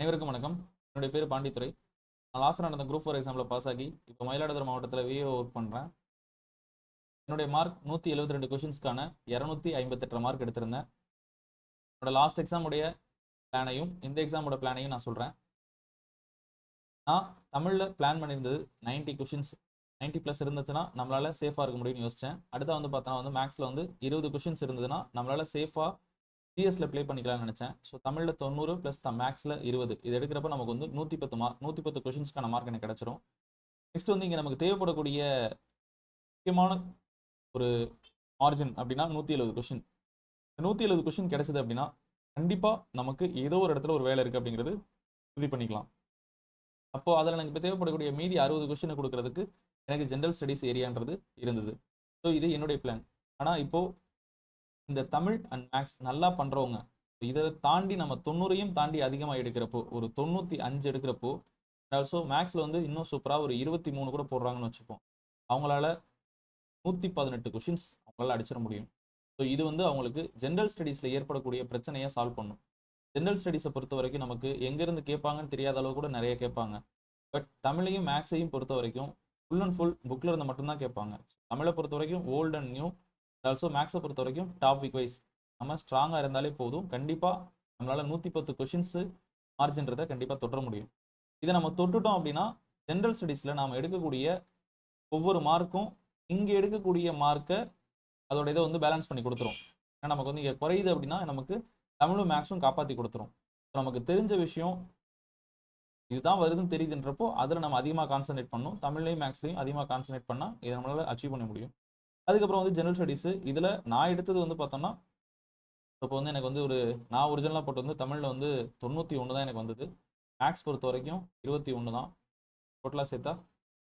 அனைவருக்கும் வணக்கம். என்னுடைய பேர் பாண்டித்துறை நான் லாஸ்ட் நடந்த குரூப் ஃபோர் எக்ஸாமில் பாஸ் ஆகி இப்போ மயிலாடுதுறை மாவட்டத்தில் விஏஓ ஒர்க் பண்ணுறேன் என்னுடைய மார்க் நூற்றி எழுபத்தி ரெண்டு கொஷின்ஸ்க்கான இரநூத்தி ஐம்பத்தெட்டு மார்க் எடுத்திருந்தேன். என்னோட லாஸ்ட் எக்ஸாமுடைய பிளானையும் இந்த எக்ஸாமோட பிளானையும் நான் சொல்கிறேன் நான் தமிழில் பிளான் பண்ணியிருந்தது 90 கொஷின்ஸ் 90 ப்ளஸ் இருந்துச்சுன்னா நம்மளால் சேஃபாக இருக்க முடியும்னு யோசித்தேன் அடுத்த வந்து பார்த்தோன்னா வந்து மேக்ஸில் வந்து இருபது கொஷின்ஸ் இருந்ததுன்னா நம்மளால் சேஃபாக சிஎஸ்ல ப்ளே பண்ணிக்கலாம்னு நினச்சேன். ஸோ தமிழில் தொண்ணூறு ப்ளஸ் த மேக்ஸில் இருபது. இது எடுக்கிறப்ப நமக்கு வந்து நூற்றி பத்து மார்க் நூற்றி பத்து கொஷின்ஸ்க்கான மார்க் எனக்கு கிடச்சிரும். நெக்ஸ்ட் வந்து இங்கே நமக்கு தேவைப்படக்கூடிய முக்கியமான ஒரு மார்ஜின் அப்படின்னா நூற்றி எழுபது கொஷின் நூற்றி எழுபது கொஷின் கிடைச்சது அப்படின்னா கண்டிப்பாக நமக்கு ஏதோ ஒரு இடத்துல ஒரு வேலை இருக்குது அப்படிங்கிறது உறுதி பண்ணிக்கலாம். அப்போது அதில் எனக்கு இப்போ தேவைப்படக்கூடிய மீதி அறுபது கொஷினை கொடுக்கறதுக்கு எனக்கு ஜென்ரல் ஸ்டடீஸ் ஏரியான்றது இருந்தது. ஸோ இது என்னுடைய பிளான் ஆனால் இப்போது இந்த தமிழ் அண்ட் மேக்ஸ் நல்லா பண்ணுறவங்க இதை தாண்டி நம்ம தொண்ணூறையும் தாண்டி அதிகமாக எடுக்கிறப்போ ஒரு தொண்ணூற்றி அஞ்சு எடுக்கிறப்போ ஆல்சோ மேக்ஸில் வந்து இன்னும் சூப்பராக ஒரு இருபத்தி மூணு கூட போடுறாங்கன்னு வச்சுப்போம். அவங்களால நூற்றி பதினெட்டு கொஷின்ஸ் அவங்களால அடிச்சிட முடியும். ஸோ இது வந்து அவங்களுக்கு ஜென்ரல் ஸ்டடீஸில் ஏற்படக்கூடிய பிரச்சனையை சால்வ் பண்ணும். ஜென்ரல் ஸ்டடீஸை பொறுத்த வரைக்கும் நமக்கு எங்கேருந்து கேட்பாங்கன்னு தெரியாத அளவு கூட நிறைய கேட்பாங்க. பட் தமிழையும் மேக்ஸையும் பொறுத்த வரைக்கும் ஃபுல் அண்ட் ஃபுல் புக்கில் இருந்து மட்டும்தான் கேட்பாங்க. தமிழை பொறுத்த வரைக்கும் ஓல்ட் அண்ட் நியூ ஆல்சோ மேக்ஸை பொறுத்த வரைக்கும் டாபிக் வைஸ் நம்ம ஸ்ட்ராங்காக இருந்தாலே போதும். கண்டிப்பாக நம்மளால் நூற்றி பத்து கொஷின்ஸு மார்ஜின்றதை கண்டிப்பாக தொட்ட முடியும். இதை நம்ம தொட்டுட்டோம் அப்படின்னா ஜென்ரல் ஸ்டடீஸில் நாம் எடுக்கக்கூடிய ஒவ்வொரு மார்க்கும் இங்கே எடுக்கக்கூடிய மார்க்கை அதோட இதை வந்து பேலன்ஸ் பண்ணி கொடுத்துரும். ஏன்னா நமக்கு வந்து இங்கே குறையுது அப்படின்னா நமக்கு தமிழும் மேக்ஸும் காப்பாற்றி கொடுத்துரும். நமக்கு தெரிஞ்ச விஷயம் இதுதான் வருதுன்னு தெரியுதுன்றப்போ அதில் நம்ம அதிகமாக கான்சன்ட்ரேட் பண்ணணும். தமிழ்லையும் மேக்ஸ்லையும் அதிகமாக கான்சன்ட்ரேட் பண்ணால் இதை நம்மளால் அச்சீவ் பண்ண முடியும். அதுக்கப்புறம் வந்து ஜெனரல் ஸ்டடீஸு இதில் நான் எடுத்தது வந்து பார்த்தோம்னா இப்போ வந்து எனக்கு வந்து ஒரு நான் ஒரிஜினலாக போட்டு வந்து தமிழில் வந்து தொண்ணூற்றி ஒன்று தான் எனக்கு வந்தது. மேக்ஸ் பொறுத்த வரைக்கும் இருபத்தி ஒன்று தான். டோட்டலாக சேர்த்தா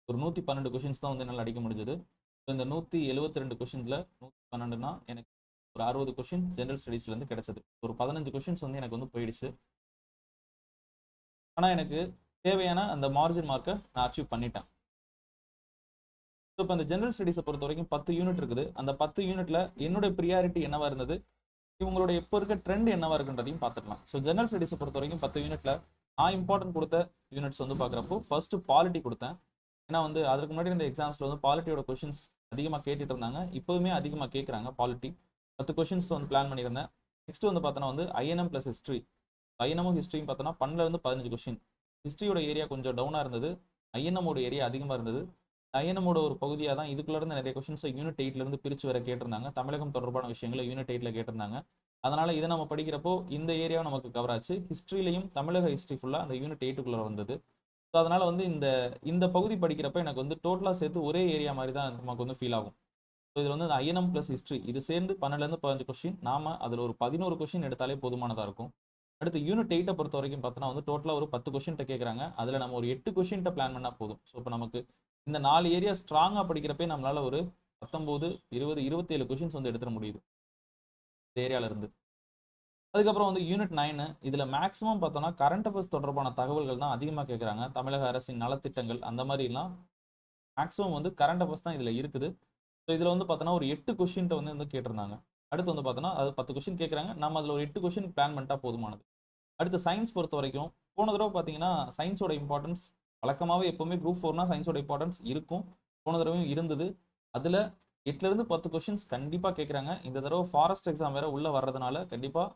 ஒரு நூற்றி பன்னெண்டு கொஷின்ஸ் தான் வந்து என்னால் அடிக்க முடிஞ்சது. ஸோ இந்த நூற்றி எழுபத்தி ரெண்டு கொஷினில் நூற்றி பன்னெண்டுனா எனக்கு ஒரு அறுபது கொஷின் ஜென்ரல் ஸ்டடீஸ்லேருந்து கிடச்சது. ஒரு பதினஞ்சு கொஷின்ஸ் வந்து எனக்கு வந்து போயிடுச்சு. ஆனால் எனக்கு தேவையான அந்த மார்ஜின் மார்க்கை நான் அச்சீவ் பண்ணிட்டேன். ஸோ இப்போ இந்த ஜென்ரல் ஸ்டடீஸை பொறுத்த வரைக்கும் பத்து யூனிட் இருக்குது. அந்த பத்து யூனிட்ல என்னுடைய ப்ரியாரிட்டி என்னவா இருந்தது? இவங்களோட எப்போ இருக்க ட்ரெண்ட் என்னவா இருக்குன்றதையும் பார்த்துக்கலாம். ஸோ ஜென்ரல் ஸ்டடீஸை பொறுத்த வரைக்கும் பத்து யூனிட்ல நான் இம்பார்ட்டன்ட் கொடுத்த யூனிட்ஸ் வந்து பார்க்குறப்போ ஃபர்ஸ்ட் பாலிட்டி கொடுத்தேன். ஏன்னா வந்து அதுக்கு முன்னாடி இந்த எக்ஸாம்ஸ்ல வந்து பாலிட்டியோட கொஷின்ஸ் அதிகமாக கேட்டுட்டு இருந்தாங்க. இப்போவுமே அதிகமாக கேட்குறாங்க பாலிட்டி பத்து கொஷின்ஸ் வந்து பிளான் பண்ணியிருந்தேன். நெக்ஸ்ட் வந்து பார்த்தோன்னா வந்து ஐஎன்எம் ப்ளஸ் ஹிஸ்ட்ரி ஐஎன்எமும் ஹிஸ்ட்ரியும் பார்த்தோன்னா பன்னெண்டுல பதினஞ்சு கொஷின் ஹிஸ்ட்ரியோட ஏரியா கொஞ்சம் டவுனாக இருந்தது. ஐஎன்எம்மோட ஏரியா அதிகமாக இருந்தது. ஐஎன்எம்மோட ஒரு பகுதியாக தான் இதுக்குள்ளேருந்து நிறைய கொஷின்ஸை யூனிட் எயிட்லேருந்து பிரித்து பிரிச்சு வர கேட்டிருந்தாங்க. தமிழகம் தொடர்பான விஷயங்களை யூனிட் எயிட்டில் கேட்டிருந்தாங்க. அதனால் இதை நம்ம படிக்கிறப்போ இந்த ஏரியாவும் நமக்கு கவர் ஆச்சு. ஹிஸ்ட்ரிலையும் தமிழக ஹிஸ்ட்ரி ஃபுல்லாக அந்த யூனிட் எயிட்டுக்குள்ளே வந்தது. ஸோ அதனால் வந்து இந்த இந்த பகுதி படிக்கிறப்ப எனக்கு வந்து டோட்டலாக சேர்த்து ஒரே ஏரியா மாதிரி தான் நமக்கு வந்து ஃபீல் ஆகும். ஸோ இதில் வந்து ஐஎன்எம் ப்ளஸ் ஹிஸ்ட்ரி இது சேர்ந்து பன்னெண்டுலேருந்து பதினஞ்சு கொஸ்டின் நாம அதில் ஒரு பதினோரு கொஷின் எடுத்தாலே போதுமானதாக இருக்கும். அடுத்து யூனிட் எயிட்டை பொறுத்த வரைக்கும் பார்த்தோன்னா வந்து டோட்டலாக ஒரு பத்து கொஷின்ட்ட கேட்குறாங்க அதில் நம்ம ஒரு எட்டு கொஷின்ட்ட பிளான் பண்ணால் போதும். ஸோ இப்போ நமக்கு இந்த நாலு ஏரியா ஸ்ட்ராங்காக படிக்கிறப்பே நம்மளால் ஒரு பத்தொம்போது இருபது இருபத்தேழு கொஷின்ஸ் வந்து எடுத்துட முடியுது. இந்த ஏரியாவிலேருந்து அதுக்கப்புறம் வந்து யூனிட் நைனு இதில் மேக்ஸிமம் பார்த்தோன்னா கரண்ட் அஃபேர்ஸ் தொடர்பான தகவல்கள் தான் அதிகமாக கேட்குறாங்க தமிழக அரசின் நலத்திட்டங்கள் அந்த மாதிரிலாம் மேக்ஸிமம் வந்து கரண்ட் அஃபேர்ஸ் தான் இதில் இருக்குது. ஸோ இதில் வந்து பார்த்தோன்னா ஒரு எட்டு கொஷின்ட்ட வந்து வந்து கேட்டிருந்தாங்க. அடுத்து வந்து பார்த்தோன்னா அது பத்து கொஷின் கேட்குறாங்க நம்ம அதில் ஒரு எட்டு கொஷின் பிளான் பண்ணிட்டா போதுமானது. அடுத்து சயின்ஸ் பொறுத்த வரைக்கும் போன தடவை பார்த்தீங்கன்னா சயின்ஸோட இம்பார்ட்டன்ஸ் வழக்கமாகவே எப்போவுமே குரூப் ஃபோர்னா சயின்ஸோட இம்பார்ட்டன்ஸ் இருக்கும். போன தடவையும் இருந்தது. அதில் எட்டுலேருந்து பத்து கொஷின்ஸ் கண்டிப்பாக கேட்குறாங்க இந்த தடவை ஃபாரஸ்ட் எக்ஸாம் வேறு உள்ளே வர்றதுனால கண்டிப்பாக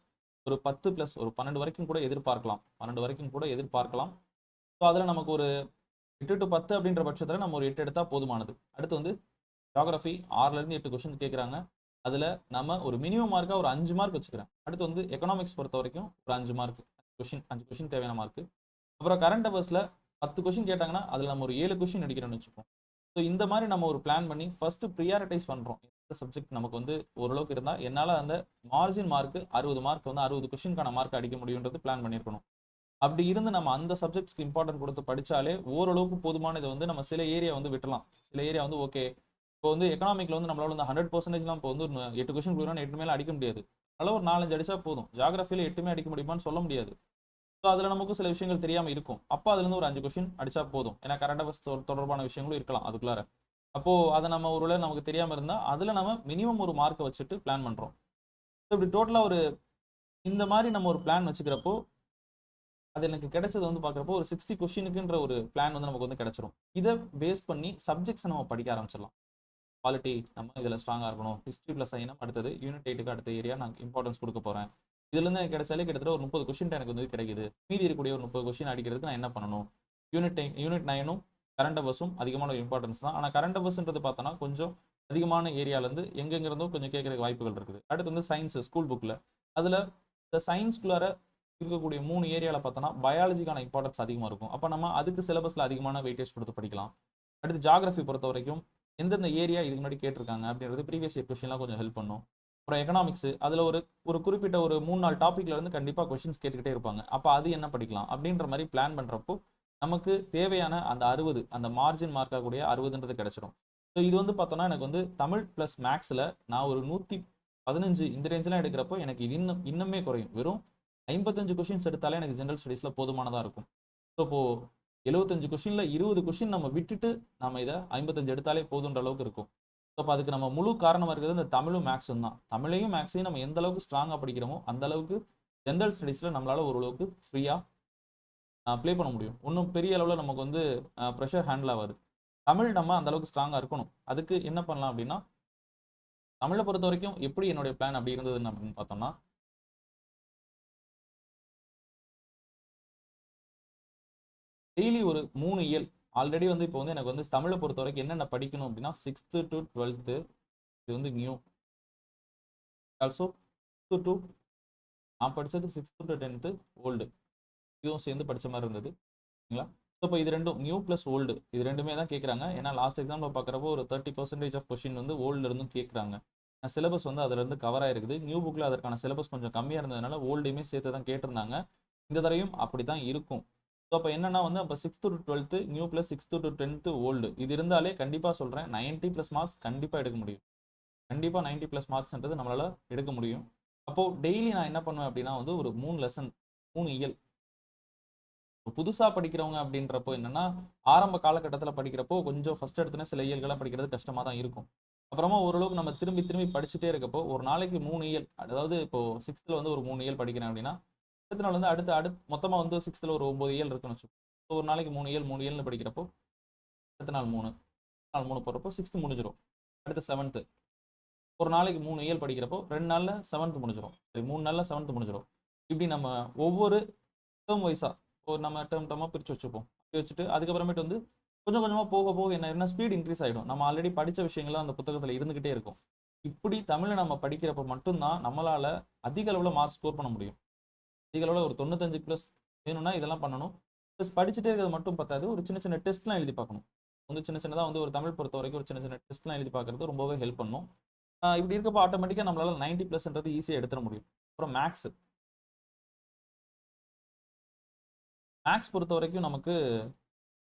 ஒரு பத்து ப்ளஸ் ஒரு பன்னெண்டு வரைக்கும் கூட எதிர்பார்க்கலாம். பன்னெண்டு வரைக்கும் கூட எதிர்பார்க்கலாம். ஸோ அதில் நமக்கு ஒரு எட்டு டு பத்து அப்படின்ற பட்சத்தில் நம்ம ஒரு எட்டு எடுத்தால் போதுமானது. அடுத்து வந்து ஜாகிரஃபி ஆறுலேருந்து எட்டு கொஷின் கேட்குறாங்க அதில் நம்ம ஒரு மினிமம் மார்க்காக ஒரு அஞ்சு மார்க் வச்சுக்கிறேன். அடுத்து வந்து எக்கனாமிக்ஸ் பொறுத்த வரைக்கும் ஒரு அஞ்சு மார்க் கொஷின் அஞ்சு கொஷின் தேவையான மார்க் அப்புறம் கரண்ட் அஃபேர்ஸில் பத்து கொஷின் கேட்டாங்கன்னா அதில் நம்ம ஒரு ஏழு கொஷின் அடிக்கிறோம்னு வச்சுப்போம். ஸோ இந்த மாதிரி நம்ம ஒரு பிளான் பண்ணி ஃபர்ஸ்ட் ப்ரியாரிட்டைஸ் பண்ணுறோம் இந்த சப்ஜெக்ட் நமக்கு வந்து ஓரளவுக்கு இருந்தால் என்னால் அந்த மார்ஜின் மார்க் அறுபது மார்க் வந்து அறுபது கொஷினுக்கான மார்க் அடிக்க முடியுன்றது பிளான் பண்ணியிருக்கணும் அப்படி இருந்து நம்ம அந்த சப்ஜெக்ட்ஸ்க்கு இம்பார்ட்டன்ட் கொடுத்து படித்தாலே ஓரளவுக்கு போதுமான இதை வந்து நம்ம சில ஏரியா வந்து விட்டலாம் சில ஏரியா வந்து ஓகே இப்போ வந்து எக்கனாமிக்ல வந்து நம்மளால வந்து ஹண்ட்ரட் பர்சன்டேஜ்லாம் இப்போ வந்து ஒரு எட்டு கொஸ்டின் கொடுக்குறோம்னா எட்டு மேலே அடிக்க முடியாது. அதனால ஒரு நாலஞ்சு அடிச்சா போதும். ஜாகிரஃபியில் எட்டுமே அடிக்க முடியுமான்னு சொல்ல முடியாது. ஸோ அதில் நமக்கு சில விஷயங்கள் தெரியாமல் இருக்கும். அப்போ அதுலேருந்து ஒரு அஞ்சு கொஷின் அடிச்சா போதும். ஏன்னா கரண்ட் அஃபேர்ஸ் தொடர்பான விஷயங்களும் இருக்கலாம் அதுக்குள்ளார. அப்போது அதை நம்ம ஒருவேளை நமக்கு தெரியாமல் இருந்தால் அதில் நம்ம மினிமம் ஒரு மார்க்கை வச்சுட்டு பிளான் பண்ணுறோம் ஸோ இப்படி டோட்டலாக ஒரு இந்த மாதிரி நம்ம ஒரு பிளான் வச்சுக்கிறப்போ அது எனக்கு கிடைச்சது வந்து பார்க்குறப்போ ஒரு சிக்ஸ்டி கொஷினுக்குன்ற ஒரு பிளான் வந்து நமக்கு வந்து கிடைச்சிரும். இதை பேஸ் பண்ணி சப்ஜெக்ட்ஸை நம்ம படிக்க ஆரம்பிச்சிடலாம். குவாலிட்டி நம்ம இதில் ஸ்ட்ராங்காக இருக்கணும். ஹிஸ்ட்ரி ப்ளஸ் ஐனம் அடுத்தது யூனிட் எயிட்டுக்கு அடுத்த ஏரியா நான் இம்பார்ட்டன்ஸ் கொடுக்க போகிறேன் இதுலேருந்து எனக்கு கிடைச்சாலே கிட்டத்தட்ட ஒரு முப்பது கொஷின் எனக்கு வந்து கிடைக்குது. மீதி இருக்கக்கூடிய ஒரு முப்பது கொஷின் அடிக்கிறதுக்கு நான் என்ன பண்ணணும்? யூனிட் யூனிட் நைனும் கரண்ட் அவர்ஸும் அதிகமான ஒரு இம்பார்ட்டன்ஸ் தான். ஆனால் கரண்ட் அவர்ஸ்ன்றது பார்த்தோன்னா கொஞ்சம் அதிகமான ஏரியாலேருந்து எங்கெங்கிருந்தோ கொஞ்சம் கேட்குறதுக்கு வாய்ப்புகள் இருக்குது. அடுத்து வந்து சயின்ஸ் ஸ்கூல் புக்கில் அதில் இந்த சயின்ஸ்குள்ளார இருக்கக்கூடிய மூணு ஏரியாவில் பார்த்தோன்னா பயாலஜிக்கான இம்பார்ட்டன்ஸ் அதிகமாக இருக்கும். அப்போ நம்ம அதுக்கு சிலபஸில் அதிகமான வெயிட்டேஜ் கொடுத்து படிக்கலாம். அடுத்து ஜாகிரஃபி பொறுத்த வரைக்கும் எந்தெந்த ஏரியா இதுக்கு முன்னாடி கேட்டிருக்காங்க அப்படின்றது ப்ரீவியஸ் இயர் கொஸ்டின்லாம் கொஞ்சம் ஹெல்ப் பண்ணும். அப்புறம் எக்கனாமிக்ஸ் அதில் ஒரு ஒரு குறிப்பிட்ட ஒரு மூணு நாலு டாப்பிக்கில் இருந்து கண்டிப்பாக கொஷின்ஸ் கேட்டுக்கிட்டே இருப்பாங்க. அப்போ அது என்ன படிக்கலாம்? அப்படின்ற மாதிரி பிளான் பண்ணுறப்போ நமக்கு தேவையான அந்த அறுபது அந்த மார்ஜின் மார்க்காகக்கூடிய அறுபதுன்றது கிடச்சிரும். ஸோ இது வந்து பார்த்தோன்னா எனக்கு வந்து தமிழ் ப்ளஸ் மேக்ஸில் நான் ஒரு நூற்றி பதினஞ்சு இந்த ரேஞ்செலாம் எடுக்கிறப்போ எனக்கு இது இன்னும் இன்னுமே குறையும். வெறும் ஐம்பத்தஞ்சு கொஷின்ஸ் எடுத்தாலே எனக்கு ஜென்ரல் ஸ்டடீஸில் போதுமானதாக இருக்கும். ஸோ இப்போது எழுபத்தஞ்சு கொஷினில் இருபது கொஷின் நம்ம விட்டுட்டு நம்ம இதை ஐம்பத்தஞ்சு எடுத்தாலே போதுன்ற அளவுக்கு இருக்கும். அப்போ அதுக்கு நம்ம முழு காரணமாக இருக்கிறது இந்த தமிழும் மேக்ஸும் தான். தமிழையும் மேக்ஸையும் நம்ம எந்த அளவுக்கு ஸ்ட்ராங்காக படிக்கிறோமோ அந்த அளவுக்கு ஜென்ரல் ஸ்டடீஸில் நம்மளால் ஓரளவுக்கு ஃப்ரீயாக ப்ளே பண்ண முடியும். ஒன்றும் பெரிய அளவில் நமக்கு வந்து ப்ரெஷர் ஹேண்டில் ஆகாது. தமிழ் நம்ம அந்த அளவுக்கு ஸ்ட்ராங்காக இருக்கணும். அதுக்கு என்ன பண்ணலாம் அப்படின்னா தமிழை பொறுத்த வரைக்கும் எப்படி என்னுடைய பிளான் அப்படி இருந்ததுன்னு அப்படின்னு பார்த்தோம்னா டெய்லி ஒரு மூணு இயல் ஆல்ரெடி வந்து இப்போ வந்து எனக்கு வந்து தமிழை பொறுத்த வரைக்கும் என்னென்ன படிக்கணும் அப்படின்னா சிக்ஸ்த்து டு டுவெல்த்து இது வந்து நியூ ஆல்சோ சிக்ஸ்த்து டு நான் படித்தது சிக்ஸ்த்து டு டென்த்து ஓல்டு இதுவும் சேர்ந்து படித்த மாதிரி இருந்தது. சரிங்களா? ஸோ இப்போ இது ரெண்டும் நியூ ப்ளஸ் ஓல்டு இது ரெண்டுமே தான் கேட்குறாங்க ஏன்னா லாஸ்ட் எக்ஸாம்பிள் பார்க்குறப்போ ஒரு தேர்ட்டி பர்சன்டேஜ் ஆஃப் கொஷின் வந்து ஓல்டு கேட்குறாங்க சிலபஸ் வந்து அதுலேருந்து கவர் ஆயிருக்குது. நியூ புக்கில் அதற்கான சிலபஸ் கொஞ்சம் கம்மியாக இருந்ததுனால ஓல்டையுமே சேர்த்து தான் கேட்டிருந்தாங்க. இந்த தடவையும் அப்படி தான் இருக்கும். ஸோ அப்போ என்னன்னா வந்து அப்போ sixth to twelfth new plus sixth to tenth old இது இருந்தாலே கண்டிப்பாக சொல்கிறேன் நைன்ட்டி ப்ளஸ் மார்க்ஸ் கண்டிப்பாக எடுக்க முடியும். கண்டிப்பாக நைன்ட்டி ப்ளஸ் மார்க்ஸ்ன்றது நம்மளால் எடுக்க முடியும். அப்போது டெய்லி நான் என்ன பண்ணுவேன் அப்படின்னா வந்து ஒரு மூணு லெசன் மூணு இயல். புதுசாக படிக்கிறவங்க அப்படின்றப்போ என்னன்னா ஆரம்ப காலகட்டத்தில் படிக்கிறப்போ கொஞ்சம் ஃபஸ்ட் எடுத்துனா சில இயல்களாக படிக்கிறது கஷ்டமாக தான் இருக்கும். அப்புறமா ஓரளவுக்கு நம்ம திரும்பி திரும்பி படிச்சுட்டே இருக்கப்போ ஒரு நாளைக்கு மூணு இயல் அதாவது இப்போ சிக்ஸ்த்தில் வந்து ஒரு மூணு இயல் படிக்கிறேன் அப்படின்னா அடுத்த நாள் வந்து அடுத்து அடுத்து மொத்தமாக வந்து சிக்ஸ்த்தில் ஒரு ஒம்பது இயல் இருக்குன்னு வச்சுக்கோ. ஒரு நாளைக்கு மூணு இயல் மூணு இயல்னு படிக்கிறப்போ அடுத்த நாள் மூணு நாள் மூணு போகிறப்போ சிக்ஸ்த்து முடிஞ்சிடும் அடுத்து செவன்த்து ஒரு நாளைக்கு மூணு இயல் படிக்கிறப்போ ரெண்டு நாளில் செவன்த்து முடிஞ்சிடும் சரி மூணு நாளில் செவன்த்து முடிஞ்சிடும் இப்படி நம்ம ஒவ்வொரு டேர்ம் வைஸாக ஒரு நம்ம டேர்ம் டேர்மாக பிரித்து வச்சுப்போம். அப்படி வச்சுட்டு அதுக்கப்புறமேட்டு வந்து கொஞ்சம் கொஞ்சமாக போக போக என்ன என்ன ஸ்பீட் இன்க்ரீஸ் ஆகிடும் நம்ம ஆல்ரெடி படித்த விஷயங்கள்லாம் அந்த புத்தகத்தில் இருந்துக்கிட்டே இருக்கும். இப்படி தமிழை நம்ம படிக்கிறப்ப மட்டும்தான் நம்மளால் அதிக அளவில் மார்க் ஸ்கோர் பண்ண முடியும். அதிக அளவில் ஒரு தொண்ணூத்தஞ்சு ப்ளஸ் வேணும்னா இதெல்லாம் பண்ணணும். ப்ளஸ் படிச்சுட்டே இருக்கிறது மட்டும் பத்தாது. ஒரு சின்ன சின்ன டெஸ்ட்லாம் எழுதி பார்க்கணும். வந்து சின்ன சின்னதாக வந்து ஒரு தமிழ் பொறுத்த வரைக்கும் ஒரு சின்ன சின்ன டெஸ்ட்லாம் எழுதி பார்க்குறது ரொம்பவே ஹெல்ப் பண்ணும். இப்படி இருக்கப்போ ஆட்டோமேட்டிக்காக நம்மளால் நைன்ட்டி ப்ளஸ்ன்றது ஈஸியாக எடுத்துட முடியும். அப்புறம் மேக்ஸ் மேக்ஸ் பொறுத்த வரைக்கும் நமக்கு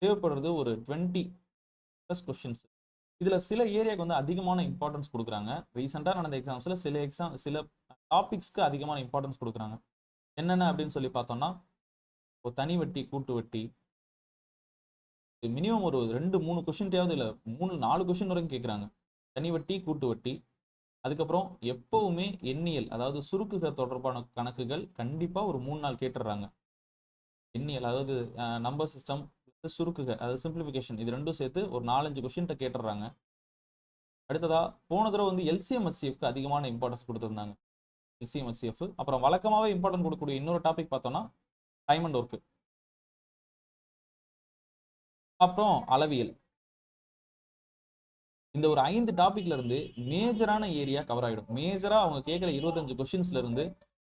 தேவைப்படுறது ஒரு டுவெண்ட்டி ப்ளஸ் கொஷின்ஸ் இதில் சில ஏரியாவுக்கு வந்து அதிகமான இம்பார்ட்டன்ஸ் கொடுக்குறாங்க. ரீசெண்டாக நடந்த எக்ஸாம்ஸில் சில எக்ஸாம் சில டாபிக்ஸ்க்கு அதிகமான இம்பார்ட்டன்ஸ் கொடுக்குறாங்க. என்னென்ன அப்படின்னு சொல்லி பார்த்தோம்னா இப்போ தனி வட்டி கூட்டு வட்டி. மினிமம் ஒரு ரெண்டு மூணு கொஷின்டையாவது இல்லை மூணு நாலு கொஷின் வரைக்கும் கேட்குறாங்க தனி வட்டி கூட்டு வட்டி. அதுக்கப்புறம் எப்பவுமே எண்ணியல் அதாவது சுருக்குகள் தொடர்பான கணக்குகள் கண்டிப்பாக ஒரு மூணு நாள் கேட்டுடுறாங்க எண்ணியல் அதாவது நம்பர் சிஸ்டம் சுருக்குக அதாவது சிம்பிளிஃபிகேஷன் இது ரெண்டும் சேர்த்து ஒரு நாலஞ்சு கொஷின்ட்ட கேட்டுடுறாங்க அடுத்ததா போன தடவை வந்து எல்சிஎம் அதிகமான இம்பார்ட்டன்ஸ் கொடுத்துருந்தாங்க. எல்சிஎம் அப்புறம் வழக்கமாகவே இம்பார்ட்டன்ட் கொடுக்கக்கூடிய இன்னொரு டாபிக் பார்த்தோம்னா டைம் அண்ட் ஒர்க்கு அப்புறம் அளவியல். இந்த ஒரு ஐந்து டாபிக்ல இருந்து மேஜரான ஏரியா கவர் ஆகிடும் மேஜரா அவங்க கேட்குற இருபத்தஞ்சு கொஸ்டின்ஸ்ல இருந்து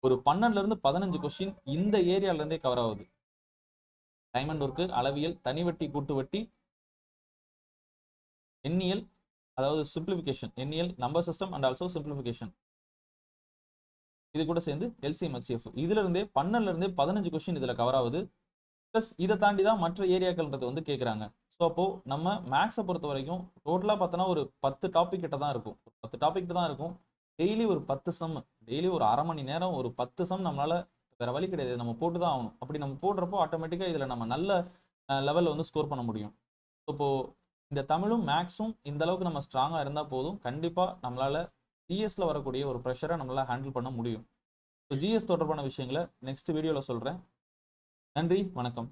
ஒரு பன்னெண்டுல இருந்து பதினஞ்சு கொஸ்டின் இந்த ஏரியால இருந்தே கவர் ஆகுது. டைமண்ட் ஒர்க்கு அளவியல் தனிவட்டி கூட்டு வட்டி எண்ணியல் அதாவது சிம்பிளிஃபிகேஷன் எண்ணியல் number system and also simplification இது கூட சேர்ந்து எல்சிஎம் ஹெச்எஃப் இதுல இருந்தே பன்னெண்டுல இருந்தே பதினஞ்சு கொஸ்டின் இதுல கவர் ஆகுது. ப்ளஸ் இதை தாண்டி தான் மற்ற ஏரியாக்கள்ன்றது வந்து கேட்குறாங்க ஸோ அப்போ நம்ம மேக்ஸை பொறுத்த வரைக்கும் டோட்டலாக பார்த்தோன்னா ஒரு பத்து டாபிக் கிட்ட தான் இருக்கும். ஒரு பத்து டாபிக் கிட்ட தான் இருக்கும். டெய்லி ஒரு பத்து சம் டெய்லி ஒரு அரை மணி நேரம் ஒரு பத்து சம் நம்மளால வேற வழி கிடையாது. நம்ம போட்டு தான் ஆகணும். அப்படி நம்ம போடுறப்போ ஆட்டோமேட்டிக்காக இதில் நம்ம நல்ல லெவலில் வந்து ஸ்கோர் பண்ண முடியும். இப்போது இந்த தமிழும் மேக்ஸும் இந்த அளவுக்கு நம்ம ஸ்ட்ராங்காக இருந்தால் போதும். கண்டிப்பாக நம்மளால ஜிஎஸ்ல வரக்கூடிய ஒரு ப்ரெஷரை நம்மளால் ஹேண்டில் பண்ண முடியும். ஸோ ஜிஎஸ் தொடர்பான விஷயங்களை நெக்ஸ்ட் வீடியோவில் சொல்கிறேன் நன்றி வணக்கம்.